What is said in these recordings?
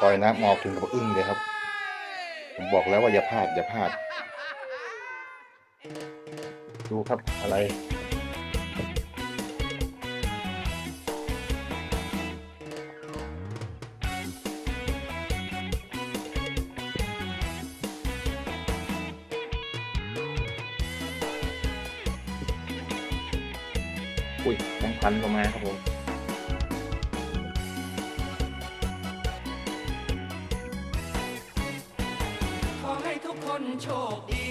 ปล่อยน้ำออกถึงกับอึ้งเลยครับ ผมบอกแล้วว่าอย่าพลาดอย่าพลาด ดูครับอะไรอุ้ยแบงค์พันลงมาครับผม คนโชคดี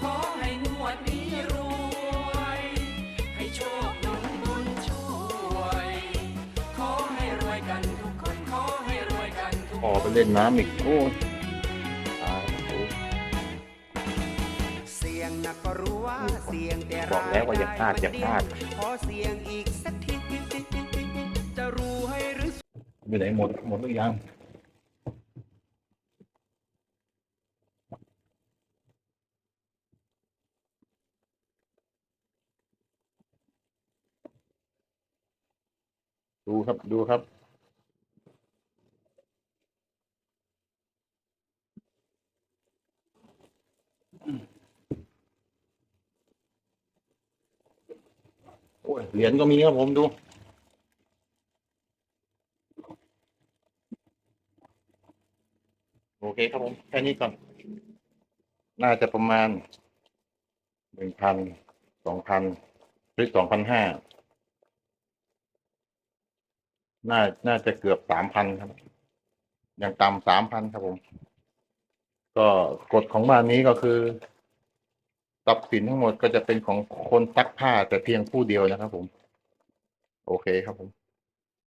ขอให้งวดนี้รวย ให้โชคหนุนบุญช่วย ขอให้รวยกันทุกคน ขอให้รวยกันทุกออกไปเล่นน้ำอีกโอ้ยตายโอ้ยเสียงนักก็รู้ว่าเสียงแต่บอกแล้วว่าอย่าพลาดอย่าพลาด ขอเสียงอีกสักทีจะรู้ให้หรืออยู่ไหนหมดหมดหรือยัง ดูครับดูครับ โอ้ยเหรียญก็มีครับผมดูโอเคครับผมแค่นี้ก่อน น่าจะประมาณหนึ่งพันสองพันหรือสองพันห้า น่า น่าจะเกือบสามพันครับ อย่างต่ำสามพันครับผม ก็กฎของบ้านนี้ก็คือทรัพย์สินทั้งหมดก็จะเป็นของคนซักผ้าแต่เพียงผู้เดียวนะครับผม โอเคครับผม